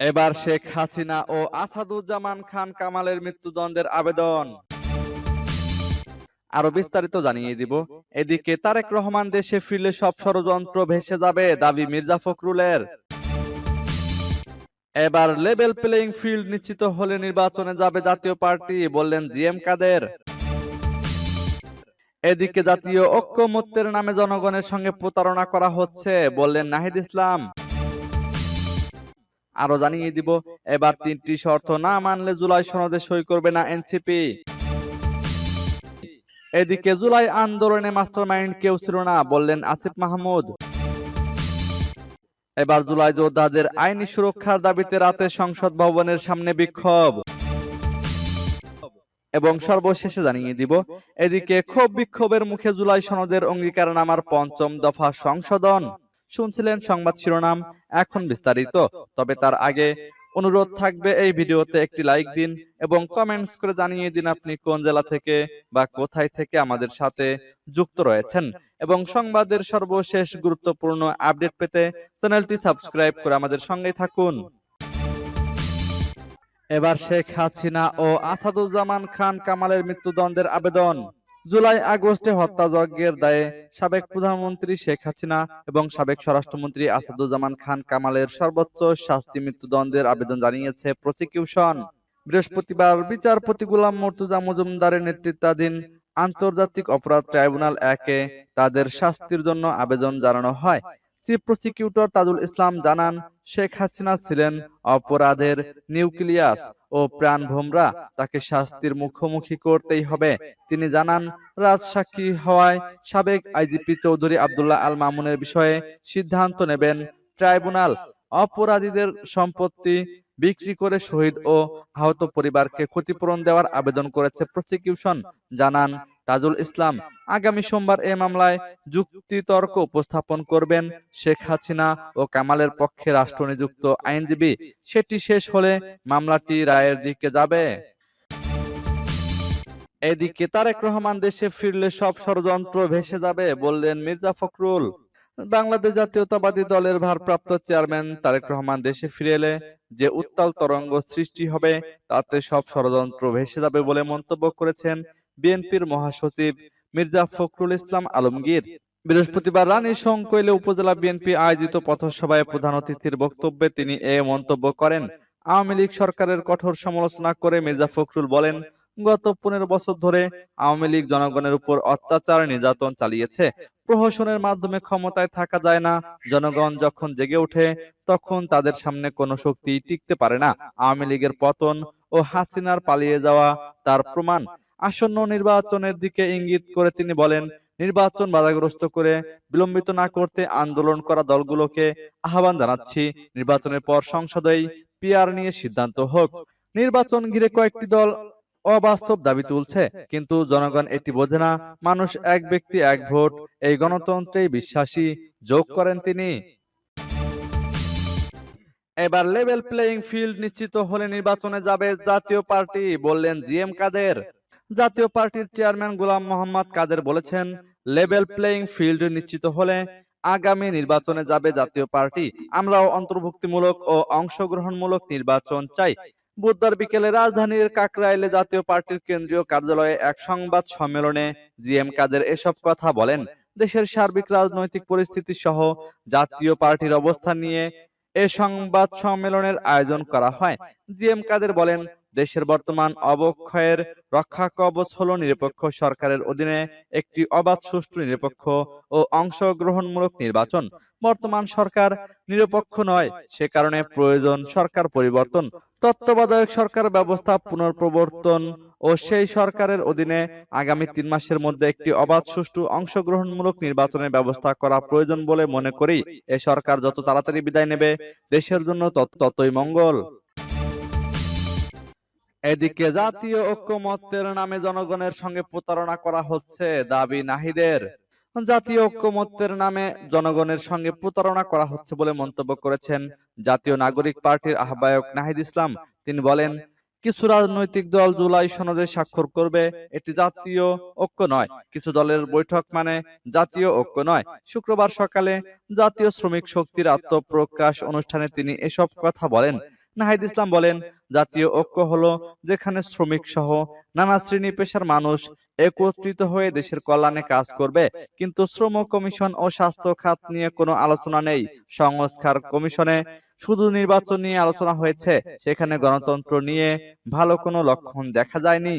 এবার শেখ হাসিনা ও আসাদুজ্জামান খান কামালের মৃত্যুদণ্ডের আবেদন। আরও বিস্তারিত জানিয়ে দিব। এদিকে তারেক রহমান দেশে ফিরলে সব ষড়যন্ত্র ভেসে যাবে দাবি মির্জা ফখরুলের। এবার লেভেল প্লেইং ফিল্ড নিশ্চিত হলে নির্বাচনে যাবে জাতীয় পার্টি, বললেন জিএম কাদের। এদিকে জাতীয় ঐক্যমত্যের নামে জনগণের সঙ্গে প্রতারণা করা হচ্ছে, বললেন নাহিদ ইসলাম। আরও জানিয়ে দিব, এবার তিনটি শর্ত না মানলে জুলাই সনদে সই করবে না এনসিপি। এদিকে জুলাই আন্দোলনে মাস্টারমাইন্ড কেউ ছিল না, বললেন আসিফ মাহমুদ। এবার জুলাই যোদ্ধাদের আইনি সুরক্ষার দাবিতে রাতে সংসদ ভবনের সামনে বিক্ষোভ। এবং সর্বশেষে জানিয়ে দিব, এদিকে ক্ষোভ বিক্ষোভের মুখে জুলাই সনদের অঙ্গীকারনামার পঞ্চম দফা সংশোধন। শুনছিলেন সংবাদ শিরোনাম এখন বিস্তারিত, তবে তার আগে অনুরোধ থাকবে এই ভিডিওতে একটি লাইক দিন এবং কমেন্টস করে জানিয়ে দিন আপনি কোন জেলা থেকে বা কোথায় থেকে আমাদের সাথে যুক্ত রয়েছেন। এবং সংবাদের সর্বশেষ গুরুত্বপূর্ণ আপডেট পেতে চ্যানেলটি সাবস্ক্রাইব করে আমাদের সঙ্গে থাকুন। এবার শেখ হাসিনা ও আসাদুজ্জামান খান কামালের মৃত্যুদণ্ডের আবেদন। জুলাই আগস্টে হত্যাযজ্ঞের দায়ে সাবেক প্রধানমন্ত্রী শেখ হাসিনা এবং সাবেক স্বরাষ্ট্রমন্ত্রী আসাদুজ্জামান খান কামালের সর্বোচ্চ শাস্তি মৃত্যুদণ্ডের আবেদন জানিয়েছে প্রসিকিউশন। বৃহস্পতিবার বিচারপতি গুলাম মর্তুজা মজুমদারের নেতৃত্বাধীন আন্তর্জাতিক অপরাধ ট্রাইব্যুনাল একে তাদের শাস্তির জন্য আবেদন জানানো হয়। চিফ প্রসিকিউটর তাজুল ইসলাম জানান, শেখ হাসিনা ছিলেন অপরাধের নিউক্লিয়াস ও প্রাণভোমরা তাকে শাস্তির মুখোমুখি করতেই হবে। তিনি জানান, রাজসাক্ষী হওয়ায় সাবেক আইজিপি চৌধুরী আবদুল্লাহ আল মামুনের বিষয়ে সিদ্ধান্ত নেবেন। ট্রাইব্যুনাল অপরাধীদের সম্পত্তি বিক্রি করে শহীদ ও আহত পরিবারকে ক্ষতিপূরণ দেওয়ার আবেদন করেছে প্রসিকিউশন জানান তাজুল ইসলাম আগামী সোমবার এ মামলায় যুক্তিতর্ক উপস্থাপন করবেন শেখ হাসিনা ও কামালের পক্ষে রাষ্ট্র নিযুক্ত আইনজীবী। সেটি শেষ হলে মামলাটি রায়ের দিকে যাবে। এদিকে তারেক রহমান দেশে ফিরলে সব ষড়যন্ত্র ভেসে যাবে বললেন মির্জা ফখরুল। বাংলাদেশ জাতীয়তাবাদী দলের ভারপ্রাপ্ত চেয়ারম্যান তারেক রহমান দেশে ফিরে এলে যে উত্তাল তরঙ্গ সৃষ্টি হবে তাতে সব ষড়যন্ত্র ভেসে যাবে বলে মন্তব্য করেছেন বিএনপির মহাসচিব মির্জা ফখরুল ইসলাম আলমগীর বৃহস্পতিবার রানী শঙ্কৈলে উপজেলা বিএনপি আয়োজিত পথসভায় প্রধান অতিথির বক্তব্যে তিনি এ মন্তব্য করেন। আওয়ামী লীগ সরকারের কঠোর সমালোচনা করে মির্জা ফখরুল বলেন, গত পনেরো বছর ধরে আওয়ামী লীগ জনগণের উপর অত্যাচার, নির্যাতন চালিয়েছে। প্রহসনের মাধ্যমে ক্ষমতায় থাকা যায় না। জনগণ যখন জেগে ওঠে, তখন তাদের সামনে কোনো শক্তি টিকতে পারে না। আওয়ামী লীগের পতন ও হাসিনার পালিয়ে যাওয়া তার প্রমাণ। আসন্ন নির্বাচনের দিকে ইঙ্গিত করে তিনি বলেন, নির্বাচন বাধাগ্রস্ত করে বিলম্বিত না করতে আন্দোলন করা দলগুলোকে আহ্বান জানাচ্ছি। নির্বাচনের পর সংসদেই পিআর নিয়ে সিদ্ধান্ত হোক। নির্বাচন ঘিরে কয়েকটি দল অবাস্তব দাবি তুলছে, কিন্তু জনগণ এটি বোঝে না। মানুষ এক ব্যক্তি এক ভোট, এই গণতন্ত্রেই বিশ্বাসী, যোগ করেন তিনি। এবার লেভেল প্লেইং ফিল্ড নিশ্চিত হলে নির্বাচনে যাবে জাতীয় পার্টি, বললেন জিএম কাদের। জাতীয় পার্টির চেয়ারম্যান গোলাম মোহাম্মদ কাদের বলেছেন, লেভেল প্লেইং ফিল্ড নিশ্চিত হলে আগামী নির্বাচনে যাবে জাতীয় পার্টি। আমরাও অন্তর্ভুক্তিমূলক ও অংশগ্রহণমূলক নির্বাচন চাই। বুধবার বিকেলে রাজধানীর কাকরাইলে জাতীয় পার্টির কেন্দ্রীয় কার্যালয়ে এক সংবাদ সম্মেলনে জিএম কাদের এসব কথা বলেন। দেশের সার্বিক রাজনৈতিক পরিস্থিতি সহ জাতীয় পার্টির অবস্থান নিয়ে এ সংবাদ সম্মেলনের আয়োজন করা হয়। জিএম কাদের বলেন দেশের বর্তমান অবক্ষয়ের রক্ষা কবচ হল নিরপেক্ষ সরকারের অধীনে একটি অবাধ, সুষ্ঠু, নিরপেক্ষ ও অংশগ্রহণমূলক নির্বাচন। বর্তমান সরকার নিরপেক্ষ নয়, সে কারণে প্রয়োজন সরকার পরিবর্তন। তত্ত্বাবধায়ক সরকার ব্যবস্থা পুনঃপ্রবর্তন ও সেই সরকারের অধীনে আগামী তিন মাসের মধ্যে একটি অবাধ, সুষ্ঠু, অংশগ্রহণমূলক নির্বাচনের ব্যবস্থা করা প্রয়োজন বলে মনে করি। এ সরকার যত তাড়াতাড়ি বিদায় নেবে, দেশের জন্য তত ততই মঙ্গল। এদিকে জাতীয় ঐক্যমত্যের নামে জনগণের সঙ্গে প্রতারণা করা হচ্ছে দাবি নাহিদের। জাতীয় ঐক্যমত্যের নামে জনগণের সঙ্গে প্রতারণা করা হচ্ছে বলে মন্তব্য করেছেন জাতীয় নাগরিক পার্টির আহ্বায়ক নাহিদ ইসলাম। তিনি বলেন কিছু রাজনৈতিক দল জুলাই সনদে স্বাক্ষর করবে এটি জাতীয় ঐক্য নয়। কিছু দলের বৈঠক মানে জাতীয় ঐক্য নয়। শুক্রবার সকালে জাতীয় শ্রমিক শক্তির আত্মপ্রকাশ অনুষ্ঠানে তিনি এসব কথা বলেন। নাহিদ ইসলাম বলেন জাতীয় ঐক্য হলো যেখানে শ্রমিক সহ নানা শ্রেণি পেশার মানুষ একত্রিত হয়ে দেশের কল্যাণে কাজ করবে। কিন্তু শ্রম কমিশন ও স্বাস্থ্য খাত নিয়ে কোনো আলোচনা নেই। সংস্কার কমিশনে শুধু নির্বাচন নিয়ে আলোচনা হয়েছে সেখানে গণতন্ত্র নিয়ে ভালো কোনো লক্ষণ দেখা যায়নি।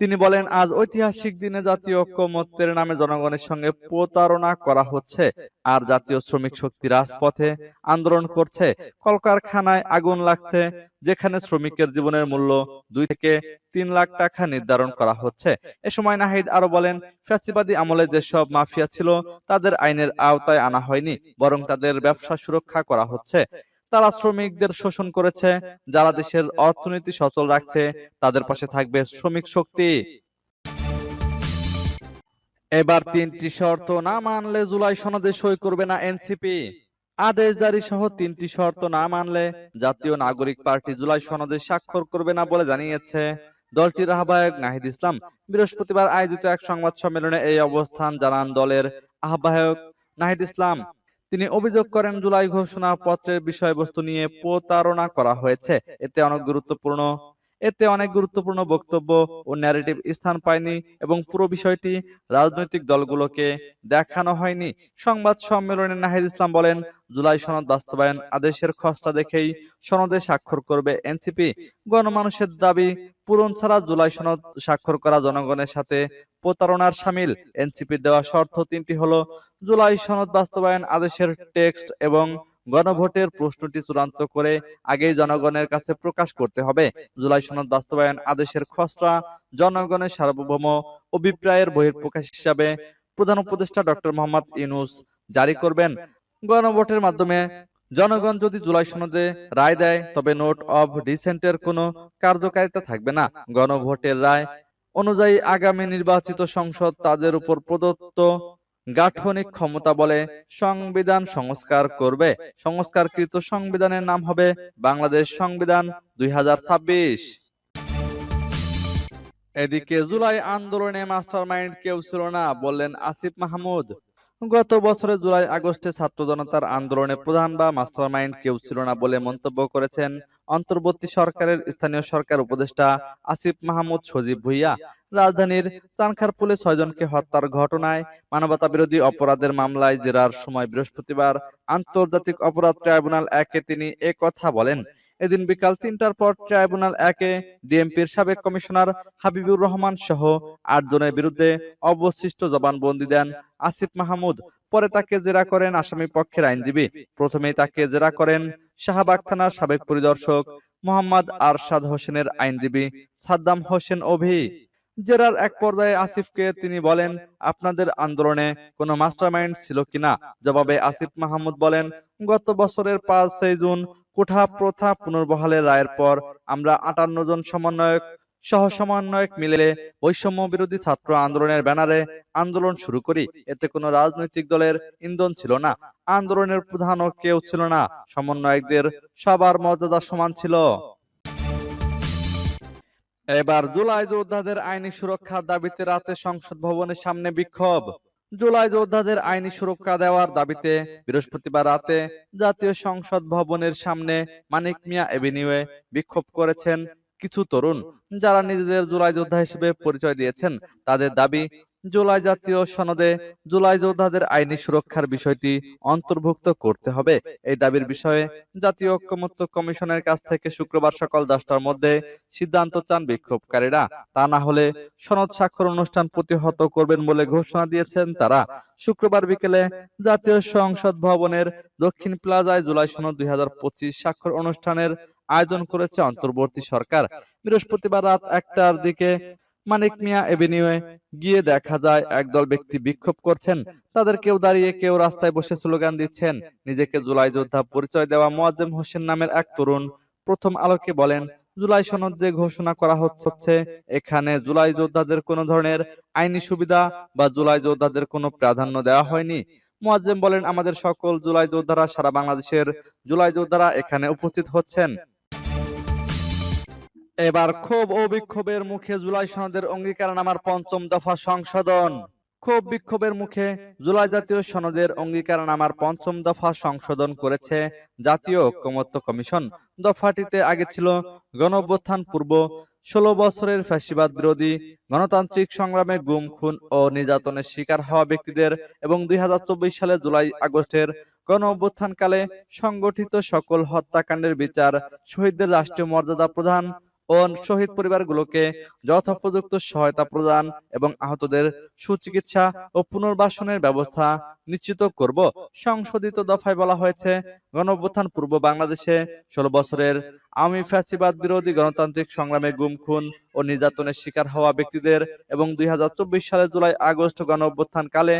তিনি বলেন, আজ ঐতিহাসিক দিনে জাতীয় ঐক্যমত্যের নামে জনগণের সঙ্গে প্রতারণা করা হচ্ছে, আর জাতীয় শ্রমিক শক্তি রাজপথে আন্দোলন করছে। কলকারখানায় আগুন লাগছে, যেখানে শ্রমিকের জীবনের মূল্য দুই থেকে তিন লাখ টাকা নির্ধারণ করা হচ্ছে। এ সময় নাহিদ আরও বলেন, ফ্যাসিবাদী আমলে যেসব মাফিয়া ছিল, তাদের আইনের আওতায় আনা হয়নি, বরং তাদের ব্যবসা সুরক্ষা করা হচ্ছে। তারা শ্রমিকদের শোষণ করেছে, যারা দেশের অর্থনীতি সচল রাখছে, তাদের পাশে থাকবে শ্রমিক শক্তি। এবার তিনটি শর্ত না মানলে জুলাই সনদে সই করবে না এনসিপি। আদেশ জারি সহ তিনটি শর্ত না মানলে জাতীয় নাগরিক পার্টি জুলাই সনদে স্বাক্ষর করবে না বলে জানিয়েছে দলটির আহ্বায়ক নাহিদ ইসলাম। বৃহস্পতিবার আয়োজিত এক সংবাদ সম্মেলনে এই অবস্থান জানান দলের আহ্বায়ক নাহিদ ইসলাম। তিনি অভিযোগ করেন জুলাই ঘোষণা পত্রের বিষয়বস্তু নিয়ে প্রতারণা করা হয়েছে। এতে অনেক গুরুত্বপূর্ণ এতে অনেক গুরুত্বপূর্ণ বক্তব্য ও ন্যারেটিভ স্থান পায়নি এবং পুরো বিষয়টি রাজনৈতিক দলগুলোকে দেখানো হয়নি। সংবাদ সম্মেলনে নাহিদ ইসলাম বলেন, জুলাই সনদ বাস্তবায়ন আদেশের খসড়া দেখেই সনদে স্বাক্ষর করবে এনসিপি। গণমানুষের দাবি, পূরণ ছাড়া জুলাই সনদ স্বাক্ষর করা জনগণের সাথে প্রতারণার সামিল। এনসিপির দেওয়া শর্ত তিনটি হলো, জুলাই সনদ বাস্তবায়ন আদেশের টেক্সট এবং গণভোটের প্রশ্নটি চূড়ান্ত করে আগেই জনগণের কাছে প্রকাশ করতে হবে। জুলাই সনদ বাস্তবায়ন আদেশের খসড়া, জনগণের সার্বভৌম অভিপ্রায়ের বহিঃপ্রকাশ হিসাবে প্রধান উপদেষ্টা ডক্টর মোহাম্মদ ইউনুস জারি করবেন। গণভোটের মাধ্যমে জনগণ যদি জুলাই সনদে রায় দেয়, তবে নোট অফ ডিসেন্টের কোনো কার্যকারিতা থাকবে না। গণভোটের রায় অনুযায়ী আগামী নির্বাচিত সংসদ তাদের উপর প্রদত্ত গাঠনিক ক্ষমতা বলে সংবিধান সংস্কার করবে। সংস্কারকৃত সংবিধানের নাম হবে বাংলাদেশ সংবিধান দুই এদিকে জুলাই আন্দোলনে মাস্টারমাইন্ড কেউ ছিল না, বললেন আসিফ মাহমুদ। গত বছরের জুলাই আগস্টে ছাত্র জনতার আন্দোলনে প্রধান বা মাস্টারমাইন্ড কেউ ছিল না বলে মন্তব্য করেছেন অন্তর্বর্তী সরকারের স্থানীয় সরকার উপদেষ্টা আসিফ মাহমুদ সজীব ভুইয়া। রাজধানীর চানখারপুলে ছয়জনকে হত্যার ঘটনায় মানবতা বিরোধী অপরাধের মামলায় জেরার সময় বৃহস্পতিবার আন্তর্জাতিক অপরাধ ট্রাইব্যুনাল একে তিনি এ কথা বলেন। এদিন বিকাল তিনটার পর ট্রাইব্যুনাল একে ডিএমপির সাবেক কমিশনার হাবিবুর রহমান সহ আট জনের বিরুদ্ধে অবশিষ্ট জবানবন্দি দেন আসিফ মাহমুদ। পরে তাকে জেরা করেন আসামি পক্ষের আইনজীবী। প্রথমেই তাকে জেরা করেন শাহবাগ থানার সাবেক পরিদর্শক মোহাম্মদ আরশাদ হোসেনের আইনজীবী সাদ্দাম হোসেন অভি। জেরার এক পর্যায়ে আসিফকে তিনি বলেন আপনাদের আন্দোলনে কোনো মাস্টারমাইন্ড ছিল কিনা? জবাবে আসিফ মাহমুদ বলেন গত বছরের পাঁচই জুন কোঠা প্রথা পুনর্বহালের রায়ের পর আমরা আটান্ন জন সমন্বয়ক সহ সমন্বয়ক মিলে বৈষম্য বিরোধী ছাত্র আন্দোলনের ব্যানারে আন্দোলন শুরু করি। এতে কোনো রাজনৈতিক দলের ইন্ধন ছিল না। আন্দোলনের প্রধানও কেউ ছিল না। সমন্বয়কদের সবার মর্যাদা সমান ছিল। এবার জুলাই যোদ্ধাদের আইনি সুরক্ষার দাবিতে রাতে সংসদ ভবনের সামনে বিক্ষোভ। জুলাই যোদ্ধাদের আইনি সুরক্ষা দেওয়ার দাবিতে বৃহস্পতিবার রাতে জাতীয় সংসদ ভবনের সামনে মানিক মিয়া এভিনিউয়ে বিক্ষোভ করেছেন কিছু তরুণ, যারা নিজেদের জুলাই যোদ্ধা হিসেবে পরিচয় দিয়েছেন। তাদের দাবি জুলাই জাতীয় সনদে জুলাই যোদ্ধাদের আইনি সুরক্ষার বিষয়টি অন্তর্ভুক্ত করতে হবে। এই দাবির বিষয়ে জাতীয় ঐক্যমত্য কমিশনের কাছ থেকে শুক্রবার সকাল দশটার মধ্যে সিদ্ধান্ত চান বিক্ষোভকারীরা। তা না হলে সনদ স্বাক্ষর অনুষ্ঠান প্রতিহত করবেন বলে ঘোষণা দিয়েছেন তারা। শুক্রবার বিকেলে জাতীয় সংসদ ভবনের দক্ষিণ প্লাজায় জুলাই সনদ দুই হাজার পঁচিশ স্বাক্ষর অনুষ্ঠানের আয়োজন করেছে অন্তর্বর্তী সরকার। বৃহস্পতিবার রাত একটার দিকে মানিক মিয়া এভিনিউয়ে গিয়ে দেখা যায় একদল ব্যক্তি বিক্ষোভ করছেন। তাদের কেউ দাঁড়িয়ে কেউ রাস্তায় বসে স্লোগান দিচ্ছেন। নিজেকে জুলাই যোদ্ধা পরিচয় দেওয়া মোয়াজ্জেম হোসেন নামের এক তরুণ প্রথম আলোকে বলেন, জুলাই সনদ যে ঘোষণা করা হচ্ছে এখানে জুলাই যোদ্ধাদের কোনো ধরনের আইনি সুবিধা বা জুলাই যোদ্ধাদের কোনো প্রাধান্য দেওয়া হয়নি। মোয়াজ্জেম বলেন, আমাদের সকল জুলাই যোদ্ধারা সারা বাংলাদেশের জুলাই যোদ্ধারা এখানে উপস্থিত হচ্ছেন। এবার ক্ষোভ ও বিক্ষোভের মুখে জুলাই সনদের অঙ্গীকারনামার পঞ্চম দফা সংশোধন। ক্ষোভ বিক্ষোভের মুখে জুলাই জাতীয় সনদের অঙ্গীকারনামার পঞ্চম দফা সংশোধন করেছে জাতীয় ঐক্যমত্য কমিশন। দফাটিতে আগে ছিল গণ অভ্যুত্থান পূর্ব ষোলো বছরের ফ্যাসিবাদ বিরোধী গণতান্ত্রিক সংগ্রামে গুম খুন ও নির্যাতনের শিকার হওয়া ব্যক্তিদের এবং দুই হাজার চব্বিশ সালে জুলাই আগস্টের গণ অভ্যুত্থানকালে সংগঠিত সকল হত্যাকাণ্ডের বিচার শহীদদের রাষ্ট্রীয় মর্যাদা প্রদান ও শহীদ পরিবারগুলোকে যথোপযুক্ত সহায়তা প্রদান এবং আহতদের সুচিকিৎসা ও পুনর্বাসনের ব্যবস্থা নিশ্চিত করব, সংশোধিত দফায় বলা হয়েছে। গণঅভ্যুত্থান পূর্ব বাংলাদেশে ষোলো বছরের আমি ফ্যাসিবাদ বিরোধী গণতান্ত্রিক সংগ্রামে গুম, খুন ও নির্যাতনের শিকার হওয়া ব্যক্তিদের এবং দুই হাজার চব্বিশ সালের জুলাই আগস্ট গণ অভ্যুত্থান কালে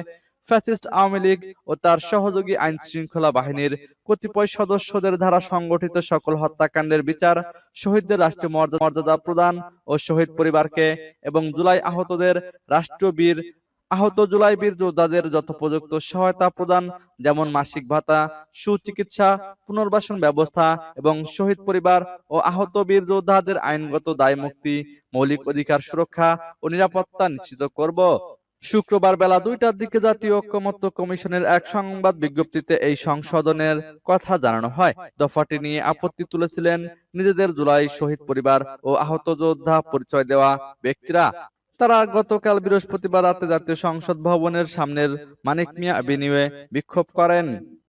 ফ্যাসিস্ট আওয়ামী লীগ ও তার সহযোগী আইন শৃঙ্খলা বাহিনীর কতিপয় সদস্যদের দ্বারা সংগঠিত সকল হত্যাকাণ্ডের বিচার শহীদদের রাষ্ট্রীয় মর্যাদা প্রদান ও শহীদ পরিবারকে এবং জুলাই আহতদের রাষ্ট্রবীর আহত জুলাই বীর যোদ্ধাদের যথোপযুক্ত সহায়তা প্রদান, যেমন মাসিক ভাতা, সুচিকিৎসা, পুনর্বাসন ব্যবস্থা এবং শহীদ পরিবার ও আহত বীর যোদ্ধাদের আইনগত দায় মুক্তি মৌলিক অধিকার সুরক্ষা ও নিরাপত্তা নিশ্চিত করব। শুক্রবার বেলা দুইটার দিকে জাতীয় ঐক্যমত্য কমিশনের এক সংবাদ বিজ্ঞপ্তিতে এই সংশোধনের কথা জানানো হয়। দফাটি নিয়ে আপত্তি তুলেছিলেন নিজেদের জুলাই শহীদ পরিবার ও আহত যোদ্ধা পরিচয় দেওয়া ব্যক্তিরা। তারা গতকাল বৃহস্পতিবার রাতে জাতীয় সংসদ ভবনের সামনের মানিক মিয়া অ্যাভিনিউয়ে বিক্ষোভ করেন।